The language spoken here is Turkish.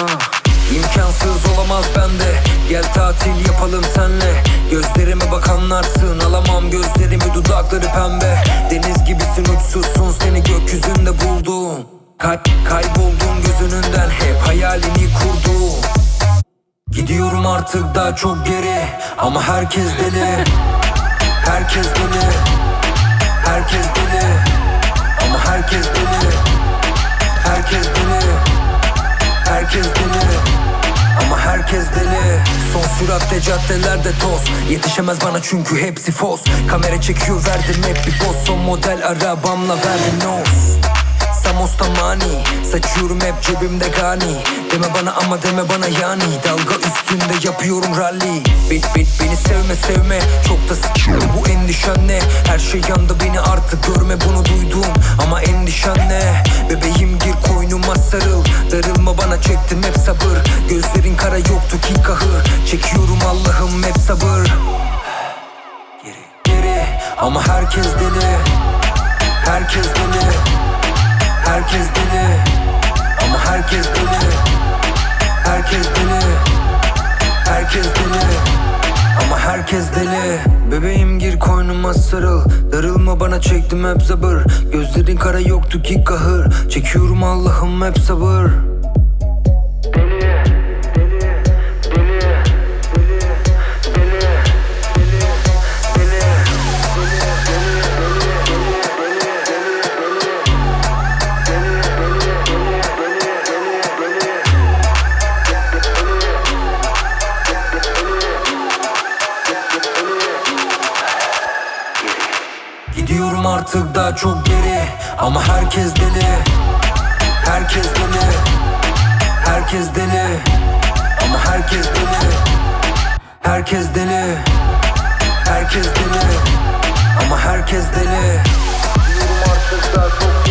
Ah, imkansız olamaz bende. Gel tatil yapalım senle. Gözlerime bakanlar sığınalamam. Gözlerimi dudakları pembe. Deniz gibisin uçsuzsun. Seni gökyüzünde buldum. Kay kayboldum göz hep hayalini kurdu Gidiyorum artık daha çok geri. Ama herkes deli. Süratte caddelerde toz. Yetişemez bana çünkü hepsi fos Kamera çekiyor verdim hep bir boz Son model arabamla verdim nos Samos tamani Saçıyorum hep cebimde gani. Deme bana ama deme bana yani. Dalga üstünde yapıyorum rally. Bit bit beni sevme sevme. Çok da sıkıntı bu endişen ne? Her şey yandı beni artık Çektim hep sabır. Gözlerin kara yoktu ki kahır. Çekiyorum Allah'ım hep sabır. Geri geri. Ama herkes deli. Herkes deli. Herkes deli. Ama herkes deli. Herkes deli. Herkes deli. Ama herkes deli. Bebeğim gir koynuma sarıl. Darılma bana çektim hep sabır. Gözlerin kara yoktu ki kahır. Çekiyorum Allah'ım hep sabır artık daha çok geri Ama herkes deli. Herkes deli. Herkes deli. Ama herkes deli. Herkes deli. Herkes deli. Ama herkes deli. Gidiyorum artık daha çok